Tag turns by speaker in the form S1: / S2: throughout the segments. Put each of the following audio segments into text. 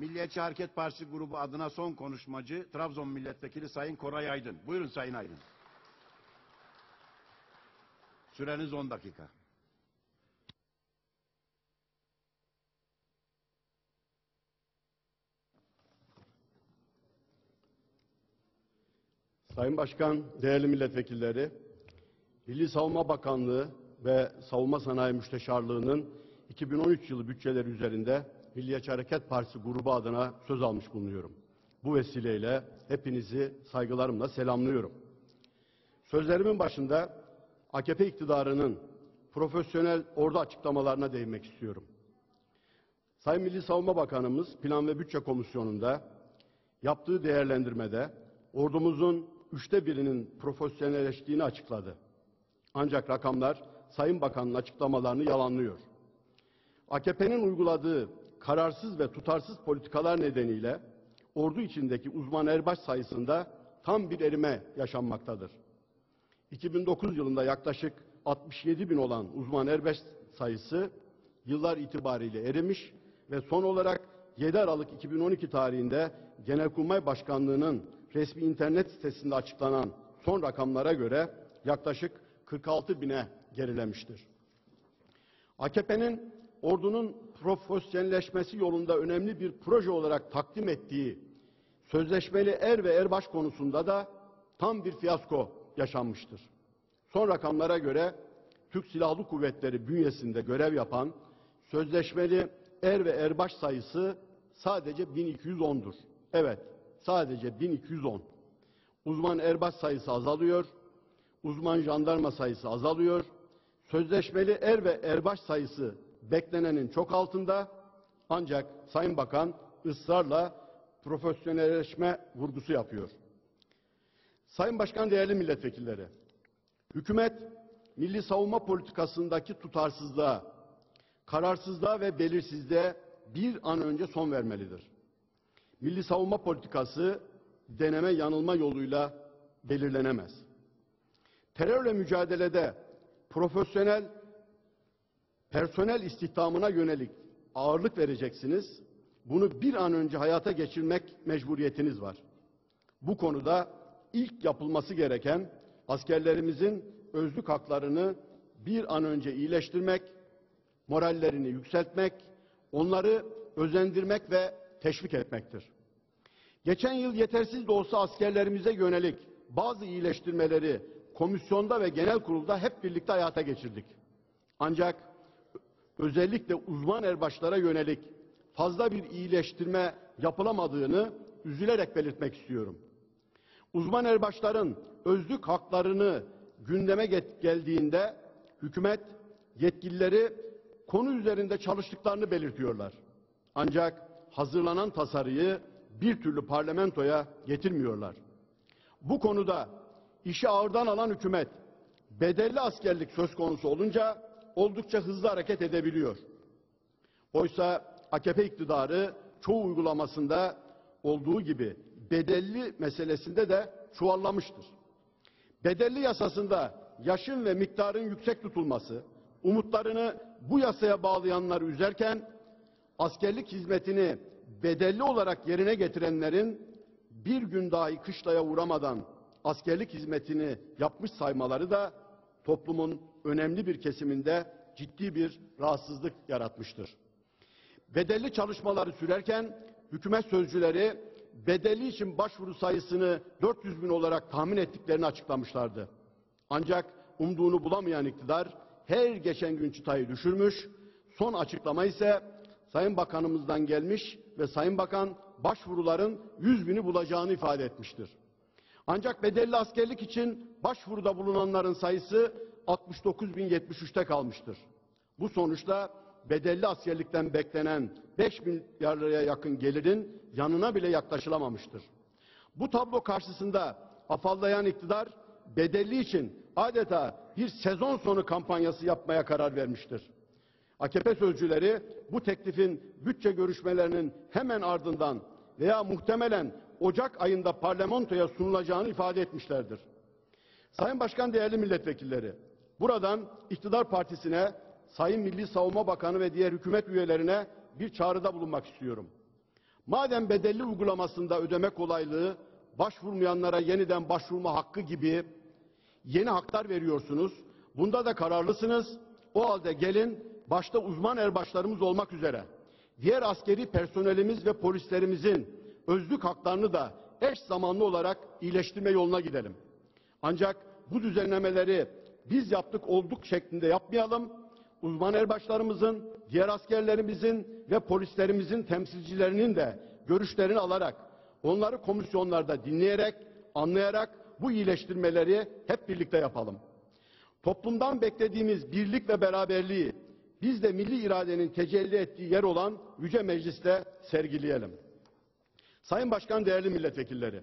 S1: Milliyetçi Hareket Partisi grubu adına son konuşmacı Trabzon Milletvekili Sayın Koray Aydın. Buyurun Sayın Aydın. Süreniz 10 dakika.
S2: Sayın Başkan, değerli milletvekilleri, Milli Savunma Bakanlığı ve Savunma Sanayi Müsteşarlığı'nın 2013 yılı bütçeleri üzerinde Milliyetçi Hareket Partisi grubu adına söz almış bulunuyorum. Bu vesileyle hepinizi saygılarımla selamlıyorum. Sözlerimin başında AKP iktidarının profesyonel ordu açıklamalarına değinmek istiyorum. Sayın Milli Savunma Bakanımız Plan ve Bütçe Komisyonu'nda yaptığı değerlendirmede ordumuzun üçte birinin profesyonelleştiğini açıkladı. Ancak rakamlar Sayın Bakan'ın açıklamalarını yalanlıyor. AKP'nin uyguladığı kararsız ve tutarsız politikalar nedeniyle ordu içindeki uzman erbaş sayısında tam bir erime yaşanmaktadır. 2009 yılında yaklaşık 67 bin olan uzman erbaş sayısı yıllar itibariyle erimiş ve son olarak 7 Aralık 2012 tarihinde Genelkurmay Başkanlığı'nın resmi internet sitesinde açıklanan son rakamlara göre yaklaşık 46 bine gerilemiştir. AKP'nin ordunun profesyonelleşmesi yolunda önemli bir proje olarak takdim ettiği sözleşmeli er ve erbaş konusunda da tam bir fiyasko yaşanmıştır. Son rakamlara göre Türk Silahlı Kuvvetleri bünyesinde görev yapan sözleşmeli er ve erbaş sayısı sadece 1210'dur. Evet, sadece 1210. Uzman erbaş sayısı azalıyor, uzman jandarma sayısı azalıyor. Sözleşmeli er ve erbaş sayısı beklenenin çok altında. Ancak Sayın Bakan ısrarla profesyonelleşme vurgusu yapıyor. Sayın Başkan değerli milletvekilleri, hükümet milli savunma politikasındaki tutarsızlığa, kararsızlığa ve belirsizliğe bir an önce son vermelidir. Milli savunma politikası deneme yanılma yoluyla belirlenemez. Terörle mücadelede profesyonel personel istihdamına yönelik ağırlık vereceksiniz. Bunu bir an önce hayata geçirmek mecburiyetiniz var. Bu konuda ilk yapılması gereken askerlerimizin özlük haklarını bir an önce iyileştirmek, morallerini yükseltmek, onları özendirmek ve teşvik etmektir. Geçen yıl yetersiz de olsa askerlerimize yönelik bazı iyileştirmeleri komisyonda ve genel kurulda hep birlikte hayata geçirdik. Ancak özellikle uzman erbaşlara yönelik fazla bir iyileştirme yapılamadığını üzülerek belirtmek istiyorum. Uzman erbaşların özlük haklarını gündeme geldiğinde hükümet yetkilileri konu üzerinde çalıştıklarını belirtiyorlar. Ancak hazırlanan tasarıyı bir türlü parlamentoya getirmiyorlar. Bu konuda işi ağırdan alan hükümet bedelli askerlik söz konusu olunca oldukça hızlı hareket edebiliyor. Oysa AKP iktidarı çoğu uygulamasında olduğu gibi bedelli meselesinde de çuvallamıştır. Bedelli yasasında yaşın ve miktarın yüksek tutulması, umutlarını bu yasaya bağlayanlar üzerken askerlik hizmetini bedelli olarak yerine getirenlerin bir gün dahi kışlaya uğramadan askerlik hizmetini yapmış saymaları da toplumun önemli bir kesiminde ciddi bir rahatsızlık yaratmıştır. Bedelli çalışmaları sürerken hükümet sözcüleri bedelli için başvuru sayısını 400 bin olarak tahmin ettiklerini açıklamışlardı. Ancak umduğunu bulamayan iktidar her geçen gün çıtayı düşürmüş, son açıklama ise Sayın Bakanımızdan gelmiş ve Sayın Bakan başvuruların 100 bini bulacağını ifade etmiştir. Ancak bedelli askerlik için başvuruda bulunanların sayısı 69.073'te kalmıştır. Bu sonuçta bedelli askerlikten beklenen 5 milyar liraya yakın gelirin yanına bile yaklaşılamamıştır. Bu tablo karşısında afallayan iktidar bedelli için adeta bir sezon sonu kampanyası yapmaya karar vermiştir. AKP sözcüleri bu teklifin bütçe görüşmelerinin hemen ardından veya muhtemelen Ocak ayında parlamentoya sunulacağını ifade etmişlerdir. Sayın Başkan değerli milletvekilleri, buradan iktidar partisine, Sayın Milli Savunma Bakanı ve diğer hükümet üyelerine bir çağrıda bulunmak istiyorum. Madem bedelli uygulamasında ödeme kolaylığı, başvurmayanlara yeniden başvurma hakkı gibi yeni haklar veriyorsunuz. Bunda da kararlısınız. O halde gelin başta uzman erbaşlarımız olmak üzere diğer askeri personelimiz ve polislerimizin özlük haklarını da eş zamanlı olarak iyileştirme yoluna gidelim. Ancak bu düzenlemeleri biz yaptık olduk şeklinde yapmayalım. Uzman erbaşlarımızın, diğer askerlerimizin ve polislerimizin temsilcilerinin de görüşlerini alarak, onları komisyonlarda dinleyerek, anlayarak bu iyileştirmeleri hep birlikte yapalım. Toplumdan beklediğimiz birlik ve beraberliği biz de milli iradenin tecelli ettiği yer olan Yüce Meclis'te sergileyelim. Sayın Başkan, değerli milletvekilleri,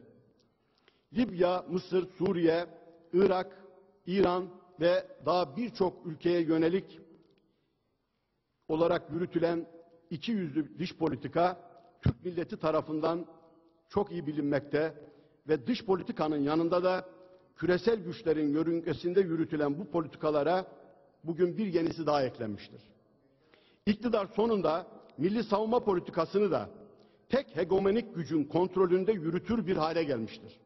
S2: Libya, Mısır, Suriye, Irak, İran ve daha birçok ülkeye yönelik olarak yürütülen iki yüzlü dış politika Türk milleti tarafından çok iyi bilinmekte ve dış politikanın yanında da küresel güçlerin yörüngesinde yürütülen bu politikalara bugün bir yenisi daha eklenmiştir. İktidar sonunda milli savunma politikasını da tek hegemonik gücün kontrolünde yürütür bir hale gelmiştir.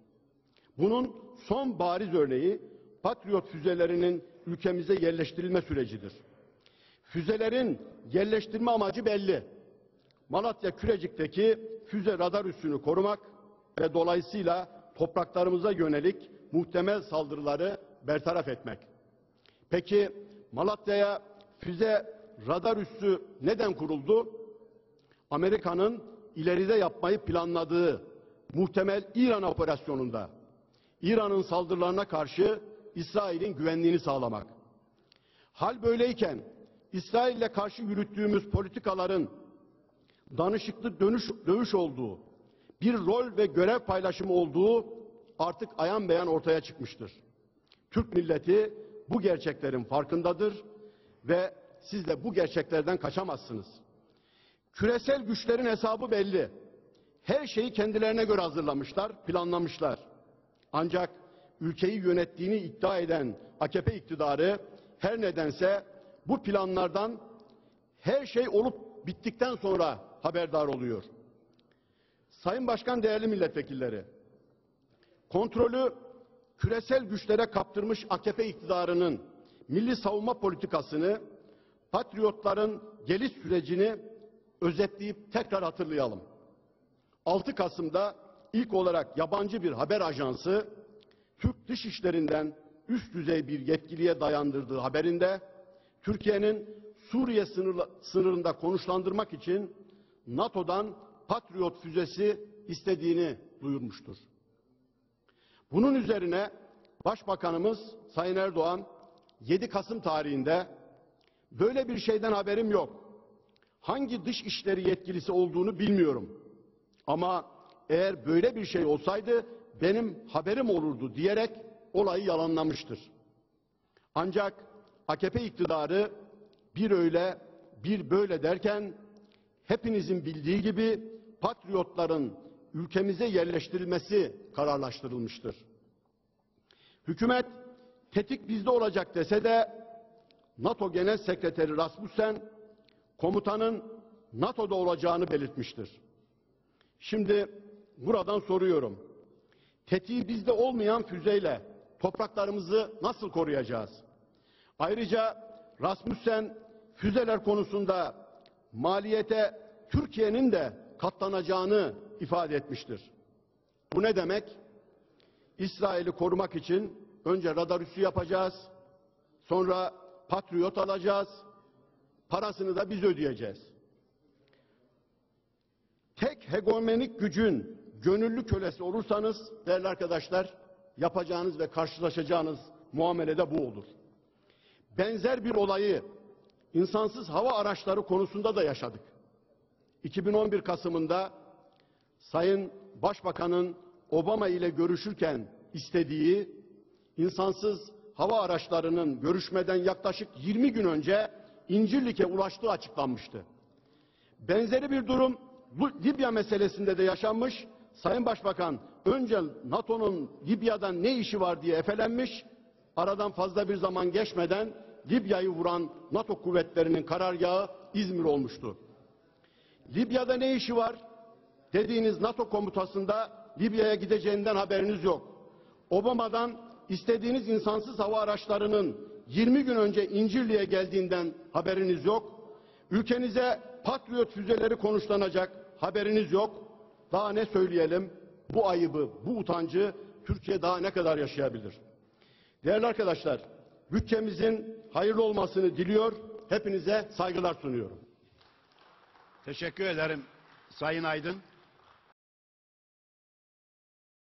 S2: Bunun son bariz örneği Patriot füzelerinin ülkemize yerleştirilme sürecidir. Füzelerin yerleştirme amacı belli. Malatya Kürecik'teki füze radar üssünü korumak ve dolayısıyla topraklarımıza yönelik muhtemel saldırıları bertaraf etmek. Peki Malatya'ya füze radar üssü neden kuruldu? Amerika'nın ileride yapmayı planladığı muhtemel İran operasyonunda İran'ın saldırılarına karşı İsrail'in güvenliğini sağlamak. Hal böyleyken İsrail'le karşı yürüttüğümüz politikaların danışıklı dönüş, dövüş olduğu, bir rol ve görev paylaşımı olduğu artık ayan beyan ortaya çıkmıştır. Türk milleti bu gerçeklerin farkındadır ve siz de bu gerçeklerden kaçamazsınız. Küresel güçlerin hesabı belli. Her şeyi kendilerine göre hazırlamışlar, planlamışlar. Ancak ülkeyi yönettiğini iddia eden AKP iktidarı her nedense bu planlardan her şey olup bittikten sonra haberdar oluyor. Sayın Başkan, değerli milletvekilleri, kontrolü küresel güçlere kaptırmış AKP iktidarının milli savunma politikasını, patriotların geliş sürecini özetleyip tekrar hatırlayalım. 6 Kasım'da ilk olarak yabancı bir haber ajansı Türk dışişlerinden üst düzey bir yetkiliye dayandırdığı haberinde Türkiye'nin Suriye sınırında konuşlandırmak için NATO'dan Patriot füzesi istediğini duyurmuştur. Bunun üzerine Başbakanımız Sayın Erdoğan 7 Kasım tarihinde böyle bir şeyden haberim yok. Hangi dış işleri yetkilisi olduğunu bilmiyorum. Ama eğer böyle bir şey olsaydı benim haberim olurdu diyerek olayı yalanlamıştır. Ancak AKP iktidarı bir öyle bir böyle derken hepinizin bildiği gibi patriotların ülkemize yerleştirilmesi kararlaştırılmıştır. Hükümet tetik bizde olacak dese de NATO Genel Sekreteri Rasmussen komutanın NATO'da olacağını belirtmiştir. Şimdi buradan soruyorum. Tetiği bizde olmayan füzeyle topraklarımızı nasıl koruyacağız? Ayrıca Rasmussen füzeler konusunda maliyete Türkiye'nin de katlanacağını ifade etmiştir. Bu ne demek? İsrail'i korumak için önce radar üssü yapacağız, sonra patriot alacağız, parasını da biz ödeyeceğiz. Tek hegemonik gücün gönüllü kölesi olursanız değerli arkadaşlar yapacağınız ve karşılaşacağınız muamelede bu olur. Benzer bir olayı insansız hava araçları konusunda da yaşadık. 2011 Kasım'ında Sayın Başbakan'ın Obama ile görüşürken istediği insansız hava araçlarının görüşmeden yaklaşık 20 gün önce İncirlik'e ulaştığı açıklanmıştı. Benzeri bir durum Libya meselesinde de yaşanmış. Sayın Başbakan önce NATO'nun Libya'dan ne işi var diye efelenmiş. Aradan fazla bir zaman geçmeden Libya'yı vuran NATO kuvvetlerinin karargahı İzmir olmuştu. Libya'da ne işi var? dediğiniz NATO komutasında Libya'ya gideceğinden haberiniz yok. Obama'dan istediğiniz insansız hava araçlarının 20 gün önce İncirli'ye geldiğinden haberiniz yok. Ülkenize Patriot füzeleri konuşlanacak haberiniz yok. Daha ne söyleyelim? Bu ayıbı, bu utancı Türkiye daha ne kadar yaşayabilir? Değerli arkadaşlar, bütçemizin hayırlı olmasını diliyor, hepinize saygılar sunuyorum.
S1: Teşekkür ederim Sayın Aydın.